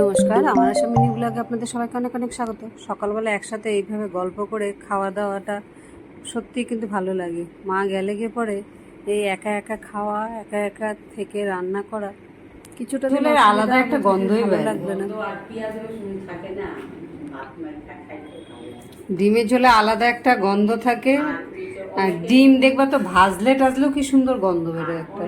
নমস্কার আমার আশা মিনি ব্লগে আপনাদের সবাইকে অনেক অনেক স্বাগত। সকালবেলা একসাথে এইভাবে গল্প করে খাওয়া দাওয়াটা সত্যিই কিন্তু ভালো লাগে। মা গেলে গিয়ে পরে এই একা একা খাওয়া একা একা থেকে রান্না করা কিছুটা তো আলাদা একটা গন্ধই লাগবে না। গন্ধ আর পেঁয়াজ রসুন থাকে না, ভাত মাখা খাইতে ভালো লাগে। ডিমের ঝোলে আলাদা একটা গন্ধ থাকে। আর আর ডিম দেখবা তো ভাজলে টাজলেও কি সুন্দর গন্ধ বেরোয় একটা।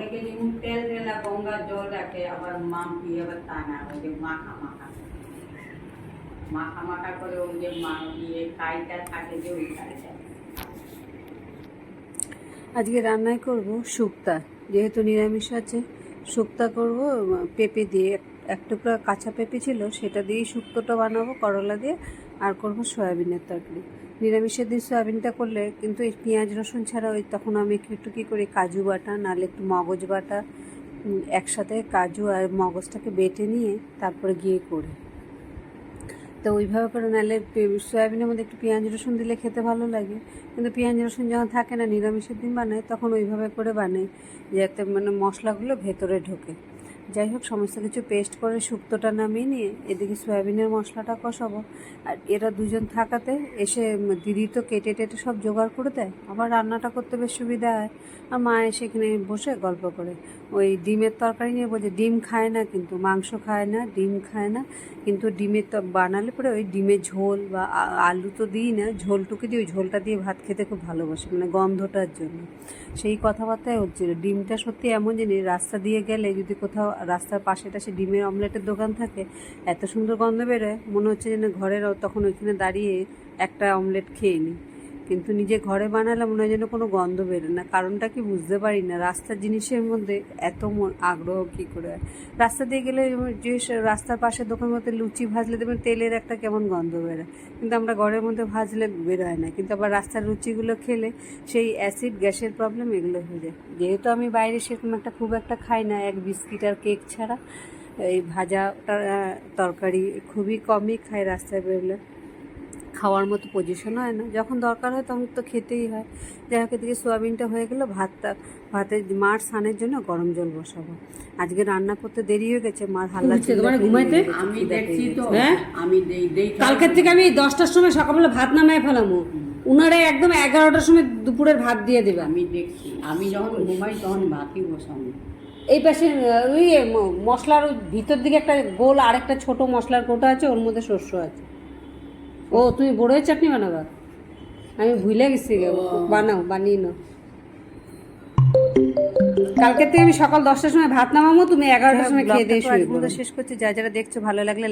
তেল ঢেলা গঙ্গার জল রাখে, আবার মাম্পি, আবার তা না, ওই যে মাখা মাখা। মাখা মাখা করে ওই যে মা- ইয়ে কাইটা থাকে যে। আজকে রান্নায় করব শুক্তা যেহেতু নিরামিষ আছে শুক্তা করব পেঁপে দিয়ে এক- টুকরা কাঁচা পেঁপে ছিল সেটা দিয়েই শুক্তোটা বানাবো করলা দিয়ে আর করব সয়াবিনের তরকারি নিরামিষের দিন সয়াবিনটা করলে কিন্তু এই পেঁয়াজ রসুন ছাড়া ওই তখন আমি একটু কী করি কাজু বাটা নাহলে একটু মগজ বাটা একসাথে কাজু আর মগজটাকে বেটে নিয়ে তারপরে গিয়ে করি। তো ওইভাবে করে নাহলে সয়াবিনের মধ্যে একটু পেঁয়াজ রসুন দিলে খেতে ভালো লাগে। কিন্তু পেঁয়াজ রসুন যখন থাকে না, নিরামিষের দিন বানায় তখন ওইভাবে করে বানাই একটা মানে মশলাগুলো ভেতরে ঢোকে। যাই হোক, সমস্ত কিছু পেস্ট করে শুক্তোটা নামিয়ে নিয়ে এদিকে সয়াবিনের মশলাটা কষাবো। আর এরা দুজন থাকাতে এসে দিদি তো কেটে টেটে সব জোগাড় করে দেয়। আবার রান্নাটা করতে বেশ সুবিধা হয়। আর মা এসে এখানে বসে গল্প করে। ওই ডিমের তরকারি নিয়ে বলছে, ডিম খায় না কিন্তু, মাংস খায় না, ডিম খায় না। কিন্তু ডিমের তো, বানালে পরে ওই ডিমের ঝোল বা আলু তো দিই না, ঝোলটুকু দিই ওই ঝোলটা দিয়ে ভাত খেতে খুব ভালোবাসে মানে গন্ধটার জন্য। সেই কথাবার্তায় হচ্ছিল। ডিমটা সত্যি এমন জিনিস, রাস্তা দিয়ে গেলে যদি কোথাও রাস্তার পাশে সে ডিমের অমলেটের দোকান থাকে, এত সুন্দর গন্ধ বেরোয়, মনে হচ্ছে যেন ঘরের তখন ওইখানে দাঁড়িয়ে একটা অমলেট খেয়ে নিই কিন্তু নিজে ঘরে বানালে মনে হয় যেন কোনো গন্ধ বেরোয় না। কারণটা কি বুঝতে পারি না। রাস্তার জিনিসের মধ্যে এত আগ্রহ কী করে? রাস্তা দিয়ে গেলে যে রাস্তার পাশে দোকান মধ্যে লুচি ভাজলে দেখবেন তেলের একটা কেমন গন্ধ বেরোয়। কিন্তু আমরা ঘরের মধ্যে ভাজলে বেরোয় না। কিন্তু আবার রাস্তার লুচিগুলো খেলে সেই অ্যাসিড, গ্যাসের প্রবলেম এগুলো হয়ে যায়। যেহেতু আমি বাইরে সেরকম একটা খুব একটা খাই না, এক বিস্কিট আর কেক ছাড়া, এই ভাজা তরকারি খুবই কমই খাই রাস্তায় বেরোলে। খাওয়ার মতো পজিশন হয় না। যখন দরকার হয় তখন তো খেতেই হয়। যাই হোক এদিকে সোয়াবিনটা হয়ে গেলো ভাতটা ভাতের মার স্নানের জন্য গরম জল বসাবো। আজকে রান্না করতে দেরি হয়ে গেছে মার হাল্লা ঘুমাইতে? আমি দেখছি তো হ্যাঁ? আমি কালকের থেকে আমি দশটার সময় সকালবেলা ভাত নামায় ফেলামো। উনারে একদম এগারোটার সময় দুপুরের ভাত দিয়ে দেবে। আমি দেখছি আমি যখন ঘুমাই তখন ভাতই বসাবো। এই পাশে ওই মশলার ভিতর দিকে একটা গোল আরেকটা ছোট মশলার কোটা আছে ওর মধ্যে শস্য আছে। ও তুমি বড়ই চাটনি বানাবা আমি ভুলে গেছি গে। বানাও বানিয়ে নাও কালকের থেকে আমি সকাল দশটার সময় ভাত নামাবো তুমি এগারোটার সময় খেয়ে দিয়ে। শেষ করছি যা যারা দেখছ ভালো লাগলে